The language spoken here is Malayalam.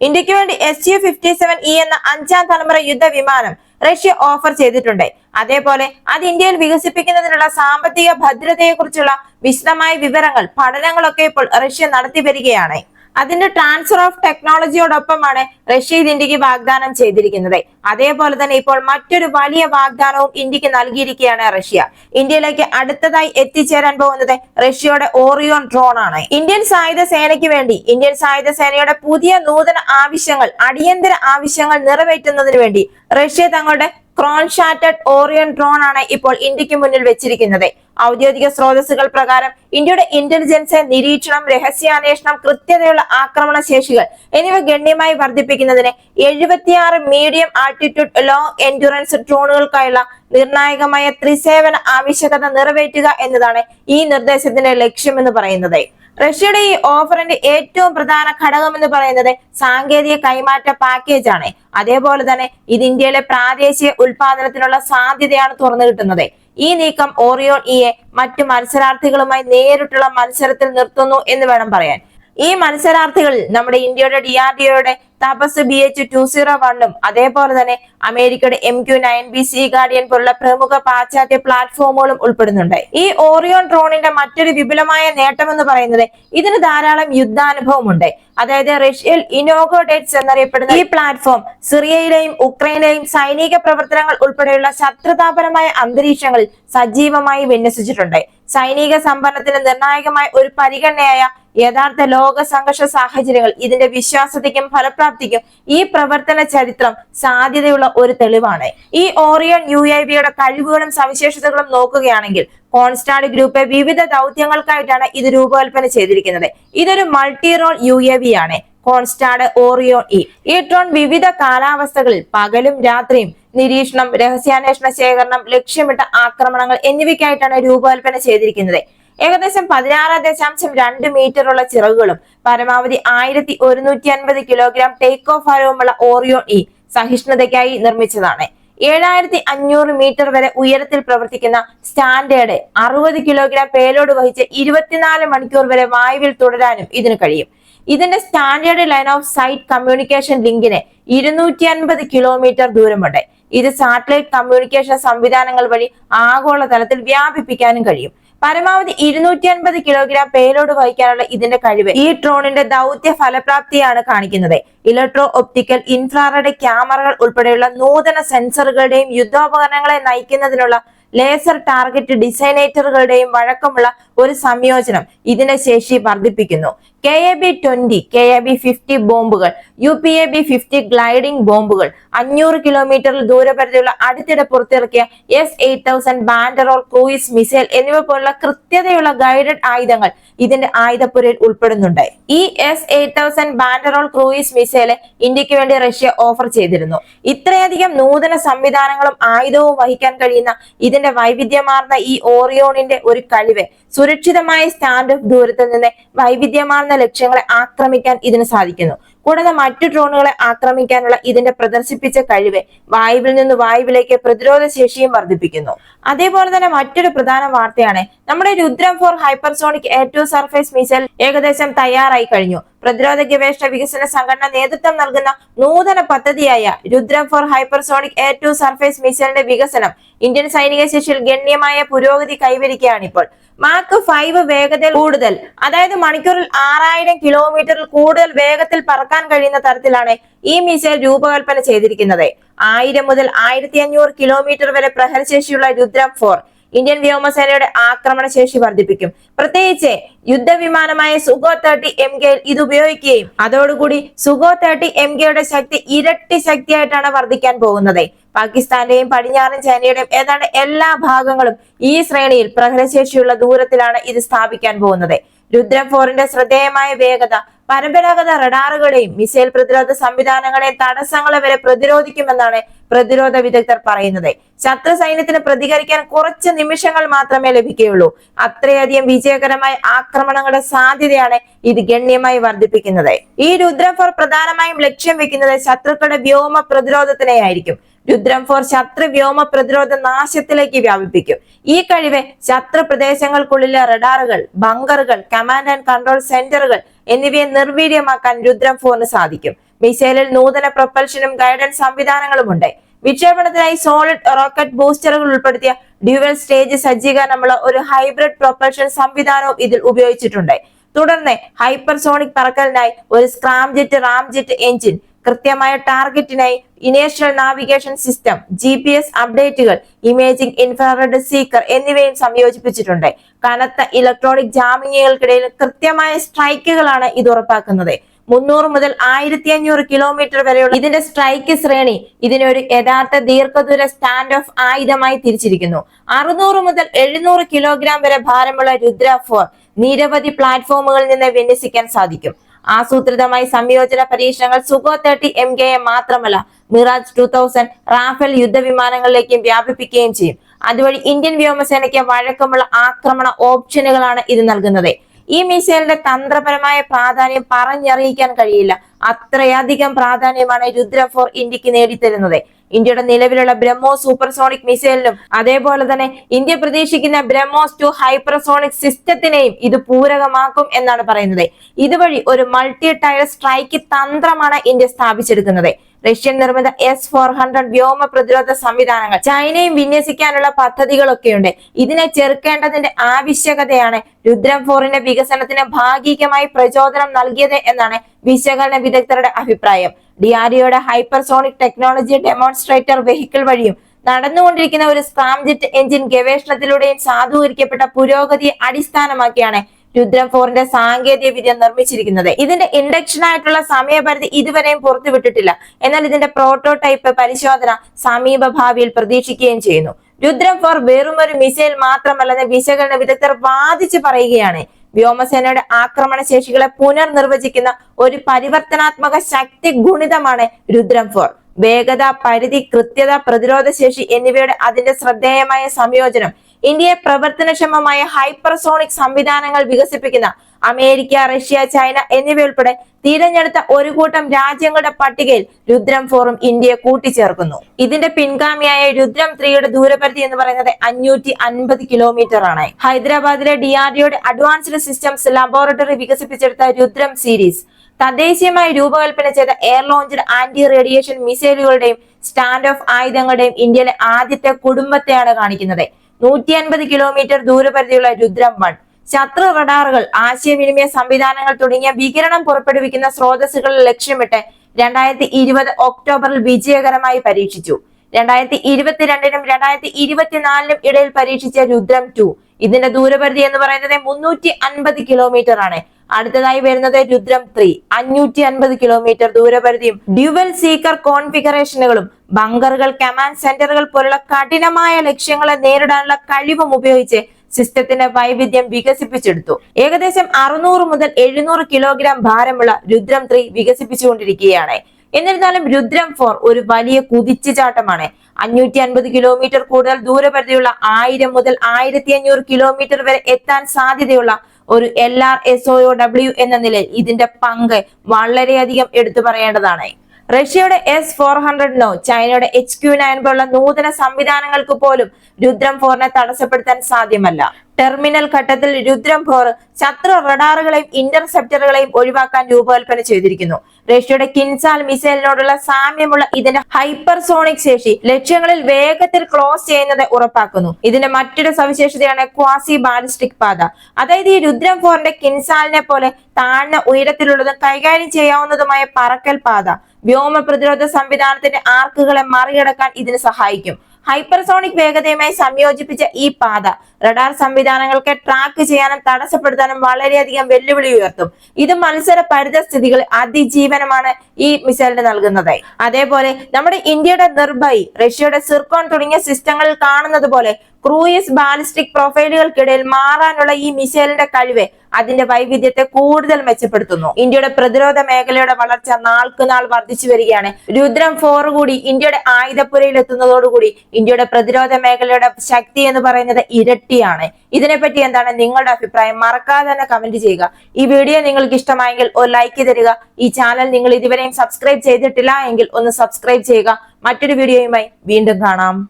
ഇന്ത്യയ്ക്ക് വേണ്ടി S U fifty seven E എന്ന അഞ്ചാം തലമുറ യുദ്ധ വിമാനം റഷ്യ ഓഫർ ചെയ്തിട്ടുണ്ട്. അതേപോലെ അത് ഇന്ത്യയിൽ വികസിപ്പിക്കുന്നതിനുള്ള സാമ്പത്തിക ഭദ്രതയെക്കുറിച്ചുള്ള വിശദമായ വിവരങ്ങൾ പഠനങ്ങളൊക്കെ ഇപ്പോൾ റഷ്യ നടത്തി വരികയാണ് അതിന്റെ ട്രാൻസ്ഫർ ഓഫ് ടെക്നോളജിയോടൊപ്പമാണ് റഷ്യ ഇത് ഇന്ത്യയ്ക്ക് വാഗ്ദാനം ചെയ്തിരിക്കുന്നത്. അതേപോലെ തന്നെ ഇപ്പോൾ മറ്റൊരു വലിയ വാഗ്ദാനവും ഇന്ത്യയ്ക്ക് നൽകിയിരിക്കുകയാണ് റഷ്യ. ഇന്ത്യയിലേക്ക് അടുത്തതായി എത്തിച്ചേരാൻ പോകുന്നത് റഷ്യയുടെ ഓറിയോൺ ഡ്രോൺ ആണ്. ഇന്ത്യൻ സായുധ സേനയ്ക്ക് വേണ്ടി ഇന്ത്യൻ സായുധ സേനയുടെ പുതിയ നൂതന ആവശ്യങ്ങൾ അടിയന്തര ആവശ്യങ്ങൾ നിറവേറ്റുന്നതിന് വേണ്ടി റഷ്യ തങ്ങളുടെ ക്രോൺ ഷാറ്റഡ് ഓറിയൻ ഡ്രോൺ ആണ് ഇപ്പോൾ ഇന്ത്യയ്ക്ക് മുന്നിൽ വെച്ചിരിക്കുന്നത്. ഔദ്യോഗിക സ്രോതസ്സുകൾ പ്രകാരം ഇന്ത്യയുടെ ഇന്റലിജൻസ് നിരീക്ഷണം രഹസ്യാന്വേഷണം കൃത്യതയുള്ള ആക്രമണ ശേഷികൾ എന്നിവ ഗണ്യമായി വർദ്ധിപ്പിക്കുന്നതിന് എഴുപത്തിയാറ് മീഡിയം ആൾട്ടിറ്റ്യൂഡ് ലോങ് എൻഡുറൻസ് ഡ്രോണുകൾക്കായുള്ള നിർണായകമായ ത്രിസേവന ആവശ്യകത നിറവേറ്റുക എന്നതാണ് ഈ നിർദ്ദേശത്തിന്റെ ലക്ഷ്യമെന്ന് പറയുന്നത്. റഷ്യയുടെ ഈ ഓഫറിന്റെ ഏറ്റവും പ്രധാന ഘടകം എന്ന് പറയുന്നത് സാങ്കേതിക കൈമാറ്റ പാക്കേജ് ആണ്. അതേപോലെ തന്നെ ഇത് ഇന്ത്യയിലെ പ്രാദേശിക ഉൽപാദനത്തിനുള്ള സാധ്യതയാണ് തുറന്നു കിട്ടുന്നത്. ഈ നീക്കം ഓറിയോൺ ഇയെ മറ്റു മത്സരാർത്ഥികളുമായി നേരിട്ടുള്ള മത്സരത്തിൽ നിർത്തുന്നു എന്ന് വേണം പറയാൻ. ഈ മത്സരാർത്ഥികളിൽ നമ്മുടെ ഇന്ത്യയുടെ ഡി ആർ ഡി ഒയുടെ തപസ് ബി എച്ച് ടു സീറോ വണ്ണും അതേപോലെ തന്നെ അമേരിക്കയുടെ M Q nine B Sky Guardian പോലുള്ള പ്രമുഖ പാശ്ചാത്യ പ്ലാറ്റ്ഫോമുകളും ഉൾപ്പെടുന്നുണ്ട്. ഈ ഓറിയോൺ ഡ്രോണിന്റെ മറ്റൊരു വിപുലമായ നേട്ടം എന്ന് പറയുന്നത് ഇതിന് ധാരാളം യുദ്ധാനുഭവമുണ്ട്. അതായത് റഷ്യയിൽ ഇനോഗോ ഡേറ്റ്സ് എന്നറിയപ്പെടുന്ന ഈ പ്ലാറ്റ്ഫോം സിറിയയിലെയും ഉക്രൈനിലെയും സൈനിക പ്രവർത്തനങ്ങൾ ഉൾപ്പെടെയുള്ള ശത്രുതാപരമായ അന്തരീക്ഷങ്ങളിൽ സജീവമായി വിന്യസിച്ചിട്ടുണ്ട്. സൈനിക സംഭരണത്തിന് നിർണായകമായ ഒരു പരിഗണനയായ യഥാർത്ഥ ലോക സംഘർഷ സാഹചര്യങ്ങൾ ഇതിന്റെ വിശ്വാസ്യതയ്ക്കും ഫലപ്രാപ്തിക്കും ഈ പ്രവർത്തന ചരിത്രം സാധ്യതയുള്ള ഒരു തെളിവാണ്. ഈ ഓറിയൻ യു ഐ വിയുടെ കഴിവുകളും സവിശേഷതകളും നോക്കുകയാണെങ്കിൽ കോൺസ്റ്റാഡ് ഗ്രൂപ്പ് വിവിധ ദൗത്യങ്ങൾക്കായിട്ടാണ് ഇത് രൂപകൽപ്പന ചെയ്തിരിക്കുന്നത്. ഇതൊരു multi role U A V ആണ് കോൺസ്റ്റാഡ് ഓറിയോൺ ഇ ഈ ഡ്രോൺ വിവിധ കാലാവസ്ഥകളിൽ പകലും രാത്രിയും നിരീക്ഷണം രഹസ്യാന്വേഷണ ശേഖരണം ലക്ഷ്യമിട്ട ആക്രമണങ്ങൾ എന്നിവയ്ക്കായിട്ടാണ് രൂപകൽപ്പന ചെയ്തിരിക്കുന്നത്. ഏകദേശം പതിനാറ് ദശാംശം രണ്ട് മീറ്ററുള്ള ചിറകുകളും പരമാവധി ആയിരത്തി ഒരുന്നൂറ്റി അൻപത് കിലോഗ്രാം ടേക്ക് ഓഫ് ഭാരവുമുള്ള ഓറിയോൺ ഇ സഹിഷ്ണുതയ്ക്കായി നിർമ്മിച്ചതാണ്. ഏഴായിരത്തി അഞ്ഞൂറ് മീറ്റർ വരെ ഉയരത്തിൽ പ്രവർത്തിക്കുന്ന സ്റ്റാൻഡേർഡ് അറുപത് കിലോഗ്രാം പേലോഡ് വഹിച്ച് ഇരുപത്തിനാല് മണിക്കൂർ വരെ വായുവിൽ തുടരാനും ഇതിന് കഴിയും. ഇതിന്റെ standard line of sight communication ലിങ്കിന് ഇരുന്നൂറ്റി അൻപത് കിലോമീറ്റർ ദൂരമുണ്ട്. ഇത് സാറ്റലൈറ്റ് കമ്മ്യൂണിക്കേഷൻ സംവിധാനങ്ങൾ വഴി ആഗോളതലത്തിൽ വ്യാപിപ്പിക്കാനും കഴിയും. പരമാവധി ഇരുന്നൂറ്റി അൻപത് കിലോഗ്രാം പേലോഡ് വഹിക്കാനുള്ള ഇതിന്റെ കഴിവ്. ഈ ഡ്രോണിന്റെ ദൗത്യ ഫലപ്രാപ്തിയാണ് കാണിക്കുന്നത്. ഇലക്ട്രോ ഒപ്റ്റിക്കൽ ഇൻഫ്രാറെഡ് ക്യാമറകൾ ഉൾപ്പെടെയുള്ള നൂതന സെൻസറുകളുടെയും യുദ്ധോപകരണങ്ങളെ നയിക്കുന്നതിനുള്ള ലേസർ ടാർഗറ്റ് ഡിസൈനേറ്ററുകളുടെയും വഴക്കമുള്ള ഒരു സംയോജനം ഇതിന്റെ ശേഷി വർദ്ധിപ്പിക്കുന്നു. K A B twenty K A B fifty ബോംബുകൾ U P A B fifty gliding ബോംബുകൾ അഞ്ഞൂറ് കിലോമീറ്ററിൽ ദൂരപരിധിയുള്ള അടുത്തിടെ പുറത്തിറക്കിയ S eight thousand Banderol cruise missile എന്നിവ പോലുള്ള കൃത്യതയുള്ള ഗൈഡഡ് ആയുധങ്ങൾ ഇതിന്റെ ആയുധപ്പുരയിൽ ഉൾപ്പെടുന്നുണ്ട്. ഈ S eight thousand Banderol cruise missile ഇന്ത്യയ്ക്ക് വേണ്ടി റഷ്യ ഓഫർ ചെയ്തിരുന്നു. ഇത്രയധികം നൂതന സംവിധാനങ്ങളും ആയുധവും വഹിക്കാൻ കഴിയുന്ന ഇതിന്റെ വൈവിധ്യമാർന്ന ഈ ഓറിയോണിന്റെ ഒരു കഴിവ് സുരക്ഷിതമായ സ്റ്റാൻഡ് ഓഫ് ദൂരത്തിൽ നിന്ന് വൈവിധ്യമാർന്ന ലക്ഷ്യങ്ങളെ ആക്രമിക്കാൻ ഇതിന് സാധിക്കുന്നു. കൂടാതെ മറ്റു ഡ്രോണുകളെ ആക്രമിക്കാനുള്ള ഇതിന്റെ പ്രദർശിപ്പിച്ച കഴിവ് വായുവിൽ നിന്ന് വായുവിലേക്ക് പ്രതിരോധ ശേഷിയും വർദ്ധിപ്പിക്കുന്നു. അതേപോലെ തന്നെ മറ്റൊരു പ്രധാന വാർത്തയാണ് നമ്മുടെ Rudram four hypersonic air to surface missile ഏകദേശം തയ്യാറായി കഴിഞ്ഞു. പ്രതിരോധ ഗവേഷണ വികസന സംഘടന നേതൃത്വം നൽകുന്ന നൂതന പദ്ധതിയായ Rudram four hypersonic air to surface മിസൈലിന്റെ വികസനം ഇന്ത്യൻ സൈനിക ശേഷിയിൽ ഗണ്യമായ പുരോഗതി കൈവരിക്കുകയാണ് ഇപ്പോൾ മാർക്ക് ഫൈവ് വേഗതയിൽ കൂടുതൽ അതായത് മണിക്കൂറിൽ ആറായിരം കിലോമീറ്ററിൽ കൂടുതൽ വേഗത്തിൽ പറക്കാൻ കഴിയുന്ന തരത്തിലാണ് ഈ മിസൈൽ രൂപകൽപ്പന ചെയ്തിരിക്കുന്നത്. ആയിരം മുതൽ ആയിരത്തി അഞ്ഞൂറ് കിലോമീറ്റർ വരെ പ്രഹരശേഷിയുള്ള രുദ്രം ഫോർ ഇന്ത്യൻ വ്യോമസേനയുടെ ആക്രമണ ശേഷി വർദ്ധിപ്പിക്കും. പ്രത്യേകിച്ച് യുദ്ധവിമാനമായ സുഗോ തേർട്ടി എം കെയിൽ ഇത് ഉപയോഗിക്കുകയും അതോടുകൂടി സുഗോ തേർട്ടി എം കെയുടെ ശക്തി ഇരട്ടി ശക്തിയായിട്ടാണ് വർദ്ധിക്കാൻ പോകുന്നത്. പാകിസ്ഥാന്റെയും പടിഞ്ഞാറൻ ചൈനയുടെയും ഏതാണ്ട് എല്ലാ ഭാഗങ്ങളും ഈ ശ്രേണിയിൽ പ്രഹരശേഷിയുള്ള ദൂരത്തിലാണ് ഇത് സ്ഥാപിക്കാൻ പോകുന്നത്. രുദ്രഫോറിന്റെ ശ്രദ്ധേയമായ വേഗത പരമ്പരാഗത റഡാറുകളെയും മിസൈൽ പ്രതിരോധ സംവിധാനങ്ങളെയും തടസ്സങ്ങളെ വരെ പ്രതിരോധിക്കുമെന്നാണ് പ്രതിരോധ വിദഗ്ധർ പറയുന്നത്. ശത്രു സൈന്യത്തിന് പ്രതികരിക്കാൻ കുറച്ച് നിമിഷങ്ങൾ മാത്രമേ ലഭിക്കുകയുള്ളൂ. അത്രയധികം വിജയകരമായ ആക്രമണങ്ങളുടെ സാധ്യതയാണ് ഇത് ഗണ്യമായി വർദ്ധിപ്പിക്കുന്നത്. ഈ രുദ്രം ഫോർ പ്രധാനമായും ലക്ഷ്യം വെക്കുന്നത് ശത്രുക്കളുടെ വ്യോമ പ്രതിരോധത്തിനെയായിരിക്കും. രുദ്രം ഫോർ ശത്രു വ്യോമ പ്രതിരോധ നാശത്തിലേക്ക് വ്യാപിപ്പിക്കും. ഈ കഴിവ് ശത്രു പ്രദേശങ്ങൾക്കുള്ളിലെ റഡാറുകൾ ബങ്കറുകൾ കമാൻഡ് ആൻഡ് കൺട്രോൾ സെന്ററുകൾ എന്നിവയെ നിർവീര്യമാക്കാൻ രുദ്രം ഫോറിന് സാധിക്കും. മിസൈലിൽ നൂതന പ്രൊപ്പൽഷനും ഗൈഡൻസ് സംവിധാനങ്ങളുമുണ്ട്. വിക്ഷേപണത്തിനായി സോളിഡ് റോക്കറ്റ് ബൂസ്റ്ററുകൾ ഉൾപ്പെടുത്തിയ ഡ്യുവൽ സ്റ്റേജ് സജ്ജീകരണമുള്ള ഒരു ഹൈബ്രിഡ് പ്രൊപ്പൽഷൻ സംവിധാനവും ഇതിൽ ഉപയോഗിച്ചിട്ടുണ്ട്. തുടർന്ന് ഹൈപ്പർസോണിക് പറക്കലിനായി ഒരു scramjet ramjet engine കൃത്യമായ ടാർഗറ്റിനായി inertial navigation system G P S അപ്ഡേറ്റുകൾ ഇമേജിംഗ് ഇൻഫ്രാറെഡ് സീക്കർ എന്നിവയും സംയോജിപ്പിച്ചിട്ടുണ്ട്. കനത്ത ഇലക്ട്രോണിക് ജാമിങ്ങുകൾക്കിടയിൽ കൃത്യമായ സ്ട്രൈക്കുകളാണ് ഇത് ഉറപ്പാക്കുന്നത്. മുന്നൂറ് മുതൽ ആയിരത്തി അഞ്ഞൂറ് കിലോമീറ്റർ വരെയുള്ള ഇതിന്റെ സ്ട്രൈക്ക് ശ്രേണി ഇതിനൊരു യഥാർത്ഥ ദീർഘദൂര സ്റ്റാൻഡ് ഓഫ് ആയുധമായി തിരിച്ചിരിക്കുന്നു. അറുന്നൂറ് മുതൽ എഴുന്നൂറ് കിലോഗ്രാം വരെ ഭാരമുള്ള രുദ്ര ഫോർ നിരവധി പ്ലാറ്റ്ഫോമുകളിൽ നിന്ന് വിന്യസിക്കാൻ സാധിക്കും. ആസൂത്രിതമായി സംയോജന പരീക്ഷണങ്ങൾ Sugo thirty M K A മാത്രമല്ല മിറാജ് ടു തൗസൻഡ് റാഫേൽ യുദ്ധവിമാനങ്ങളിലേക്കും വ്യാപിപ്പിക്കുകയും ചെയ്യും. അതുവഴി ഇന്ത്യൻ വ്യോമസേനയ്ക്ക് വഴക്കമുള്ള ആക്രമണ ഓപ്ഷനുകളാണ് ഇത് നൽകുന്നത്. ഈ മിസൈലിന്റെ തന്ത്രപരമായ പ്രാധാന്യം പറഞ്ഞറിയിക്കാൻ കഴിയില്ല. അത്രയധികം പ്രാധാന്യമാണ് രുദ്ര ഫോർ ഇന്ത്യയ്ക്ക് നേടിത്തരുന്നത്. ഇന്ത്യയുടെ നിലവിലുള്ള ബ്രഹ്മോസ് സൂപ്പർസോണിക് മിസൈലിനും അതേപോലെ തന്നെ ഇന്ത്യ പ്രതീക്ഷിക്കുന്ന ബ്രഹ്മോസ് ടു ഹൈപ്പർസോണിക് സിസ്റ്റത്തിനെയും ഇത് പൂരകമാക്കും എന്നാണ് പറയുന്നത്. ഇതുവഴി ഒരു മൾട്ടി ടയർ സ്ട്രൈക്ക് തന്ത്രമാണ് ഇന്ത്യ സ്ഥാപിച്ചെടുക്കുന്നത്. റഷ്യൻ നിർമ്മിത എസ് ഫോർ ഹൺഡ്രഡ് വ്യോമ പ്രതിരോധ സംവിധാനങ്ങൾ. ചൈനയും വിന്യസിക്കാനുള്ള പദ്ധതികളൊക്കെയുണ്ട്. ഇതിനെ ചെറുക്കേണ്ടതിന്റെ ആവശ്യകതയാണ് രുദ്രം ഫോറിന്റെ വികസനത്തിന് ഭാഗികമായി പ്രചോദനം നൽകിയത് എന്നാണ് വിശകലന വിദഗ്ധരുടെ അഭിപ്രായം. ഡിആർഡിഒയുടെ ഹൈപ്പർസോണിക് ടെക്നോളജി ഡെമോൺസ്ട്രേറ്റർ വെഹിക്കിൾ വഴിയും നടന്നുകൊണ്ടിരിക്കുന്ന ഒരു സ്കാംജെറ്റ് എഞ്ചിൻ ഗവേഷണത്തിലൂടെയും സാധൂകരിക്കപ്പെട്ട പുരോഗതിയെ അടിസ്ഥാനമാക്കിയാണ് രുദ്രം ഫോറിന്റെ സാങ്കേതിക വിദ്യ നിർമ്മിച്ചിരിക്കുന്നത്. ഇതിന്റെ ഇൻഡക്ഷൻ ആയിട്ടുള്ള സമയപരിധി ഇതുവരെയും പുറത്തുവിട്ടിട്ടില്ല എന്നാൽ ഇതിന്റെ പ്രോട്ടോടൈപ്പ് പരിശോധന സമീപ ഭാവിയിൽ പ്രതീക്ഷിക്കുകയും ചെയ്യുന്നു. രുദ്രം ഫോർ വെറും ഒരു മിസൈൽ മാത്രമല്ലെന്ന് വിശകലന വിദഗ്ധർ വാദിച്ചു പറയുകയാണ്. വ്യോമസേനയുടെ ആക്രമണ ശേഷികളെ പുനർനിർവചിക്കുന്ന ഒരു പരിവർത്തനാത്മക ശക്തി ഗുണിതമാണ് രുദ്രം ഫോർ. വേഗത പരിധി കൃത്യത പ്രതിരോധ ശേഷി എന്നിവയുടെ അതിന്റെ ശ്രദ്ധേയമായ സംയോജനം ഇന്ത്യയെ പ്രവർത്തനക്ഷമമായ ഹൈപ്പർസോണിക് സംവിധാനങ്ങൾ വികസിപ്പിക്കുന്ന അമേരിക്ക റഷ്യ ചൈന എന്നിവയുൾപ്പെടെ തിരഞ്ഞെടുത്ത ഒരു കൂട്ടം രാജ്യങ്ങളുടെ പട്ടികയിൽ രുദ്രം ഫോറും ഇന്ത്യയെ കൂട്ടിച്ചേർക്കുന്നു. ഇതിന്റെ പിൻഗാമിയായ രുദ്രം ത്രീയുടെ ദൂരപരിധി എന്ന് പറയുന്നത് അഞ്ഞൂറ്റി അൻപത് കിലോമീറ്റർ ആണ്. ഹൈദരാബാദിലെ ഡിആർഡിയുടെ അഡ്വാൻസ്ഡ് സിസ്റ്റംസ് ലബോറട്ടറി വികസിപ്പിച്ചെടുത്ത രുദ്രം സീരീസ് തദ്ദേശീയമായി രൂപകൽപ്പന ചെയ്ത എയർ ലോഞ്ച്ഡ് ആന്റി റേഡിയേഷൻ മിസൈലുകളുടെയും സ്റ്റാൻഡ് ഓഫ് ആയുധങ്ങളുടെയും ഇന്ത്യയിലെ ആദ്യത്തെ കുടുംബത്തെയാണ് കാണിക്കുന്നത്. നൂറ്റി അൻപത് കിലോമീറ്റർ ദൂരപരിധിയുള്ള രുദ്രം വൺ. ശത്രു റഡാറുകൾ ആശയവിനിമയ സംവിധാനങ്ങൾ തുടങ്ങിയ വികിരണം പുറപ്പെടുവിക്കുന്ന സ്രോതസ്സുകൾ ലക്ഷ്യമിട്ട് രണ്ടായിരത്തി ഇരുപത് ഒക്ടോബറിൽ വിജയകരമായി പരീക്ഷിച്ചു. രണ്ടായിരത്തി ഇരുപത്തിരണ്ടിനും രണ്ടായിരത്തി ഇരുപത്തിനാലിനും ഇടയിൽ പരീക്ഷിച്ച രുദ്രം ടു. ഇതിന്റെ ദൂരപരിധി എന്ന് പറയുന്നത് മുന്നൂറ്റി അൻപത് കിലോമീറ്റർ ആണ്. അടുത്തതായി വരുന്നത് രുദ്രം ത്രീ. അഞ്ഞൂറ്റി അൻപത് കിലോമീറ്റർ ദൂരപരിധിയും ഡ്യുവൽ സീക്കർ കോൺഫിഗറേഷനുകളും ബങ്കറുകൾ കമാൻഡ് സെന്ററുകൾ പോലുള്ള കഠിനമായ ലക്ഷ്യങ്ങളെ നേരിടാനുള്ള കഴിവും ഉപയോഗിച്ച് സിസ്റ്റത്തിന്റെ വൈവിധ്യം വികസിപ്പിച്ചെടുത്തു. ഏകദേശം അറുന്നൂറ് മുതൽ എഴുന്നൂറ് കിലോഗ്രാം ഭാരമുള്ള രുദ്രം ത്രീ വികസിപ്പിച്ചുകൊണ്ടിരിക്കുകയാണ്. എന്നിരുന്നാലും രുദ്രം ഫോർ ഒരു വലിയ കുതിച്ചുചാട്ടമാണ്. അഞ്ഞൂറ്റി അൻപത് കിലോമീറ്റർ കൂടുതൽ ദൂരപരിധിയുള്ള ആയിരം മുതൽ ആയിരത്തി അഞ്ഞൂറ് കിലോമീറ്റർ വരെ എത്താൻ സാധ്യതയുള്ള ഒരു L R S O W എന്ന നിലയിൽ ഇതിന്റെ പങ്ക് വളരെയധികം എടുത്തു പറയേണ്ടതാണ്. റഷ്യയുടെ എസ് ഫോർ ഹൺഡ്രഡിനോ ചൈനയുടെ എച്ച് ക്യു നയൻ പോലുള്ള നൂതന സംവിധാനങ്ങൾക്ക് പോലും രുദ്രം ഫോറിനെ തടസ്സപ്പെടുത്താൻ സാധ്യമല്ല. ടെർമിനൽ ഘട്ടത്തിൽ രുദ്രം ഫോർ ശത്രു റഡാറുകളെയും ഇന്റർസെപ്റ്ററുകളെയും ഒഴിവാക്കാൻ രൂപകൽപ്പന ചെയ്തിരിക്കുന്നു. റഷ്യയുടെ കിൻസാൽ മിസൈലിനോടുള്ള സാമ്യമുള്ള ഇതിന്റെ ഹൈപ്പർസോണിക് ശേഷി ലക്ഷ്യങ്ങളിൽ വേഗത്തിൽ ക്ലോസ് ചെയ്യുന്നത് ഉറപ്പാക്കുന്നു. ഇതിന്റെ മറ്റൊരു സവിശേഷതയാണ് ക്വാസി ബാലിസ്റ്റിക് പാത. അതായത് ഈ രുദ്രം ഫോറിന്റെ കിൻസാലിനെ പോലെ താഴ്ന്ന ഉയരത്തിലുള്ളതും കൈകാര്യം ചെയ്യാവുന്നതുമായ പറക്കൽ പാത. വ്യോമ പ്രതിരോധ സംവിധാനത്തിന്റെ ആർക്കുകളെ മറികടക്കാൻ ഇതിന് സഹായിക്കും. ഹൈപ്പർസോണിക് വേഗതയുമായി സംയോജിപ്പിച്ച ഈ പാത റഡാർ സംവിധാനങ്ങൾക്ക് ട്രാക്ക് ചെയ്യാനും തടസ്സപ്പെടുത്താനും വളരെയധികം വെല്ലുവിളി ഉയർത്തും. ഇത് മത്സര പരിതസ്ഥിതികൾ അതിജീവനമാണ് ഈ മിസൈലിന് നൽകുന്നത്. അതേപോലെ നമ്മുടെ ഇന്ത്യയുടെ നിർഭയ് റഷ്യയുടെ സിർക്കോൺ തുടങ്ങിയ സിസ്റ്റങ്ങളിൽ കാണുന്നത് പോലെ ക്രൂയിസ് ബാലിസ്റ്റിക് പ്രൊഫൈലുകൾക്കിടയിൽ മാറാനുള്ള ഈ മിസൈലിന്റെ കഴിവ് അതിന്റെ വൈവിധ്യത്തെ കൂടുതൽ മെച്ചപ്പെടുത്തുന്നു. ഇന്ത്യയുടെ പ്രതിരോധ മേഖലയുടെ വളർച്ച നാൾക്കുനാൾ വർദ്ധിച്ചു വരികയാണ്. രുദ്രം ഫോർ കൂടി ഇന്ത്യയുടെ ആയുധപ്പുരയിൽ എത്തുന്നതോടുകൂടി ഇന്ത്യയുടെ പ്രതിരോധ മേഖലയുടെ ശക്തി എന്ന് പറയുന്നത് ഇരട്ടിയാണ്. ഇതിനെപ്പറ്റി എന്താണ് നിങ്ങളുടെ അഭിപ്രായം? മറക്കാതെ തന്നെ കമന്റ് ചെയ്യുക. ഈ വീഡിയോ നിങ്ങൾക്ക് ഇഷ്ടമായെങ്കിൽ ഒരു ലൈക്ക് തരിക. ഈ ചാനൽ നിങ്ങൾ ഇതുവരെയും സബ്സ്ക്രൈബ് ചെയ്തിട്ടില്ല എങ്കിൽ ഒന്ന് സബ്സ്ക്രൈബ് ചെയ്യുക. മറ്റൊരു വീഡിയോയുമായി വീണ്ടും കാണാം.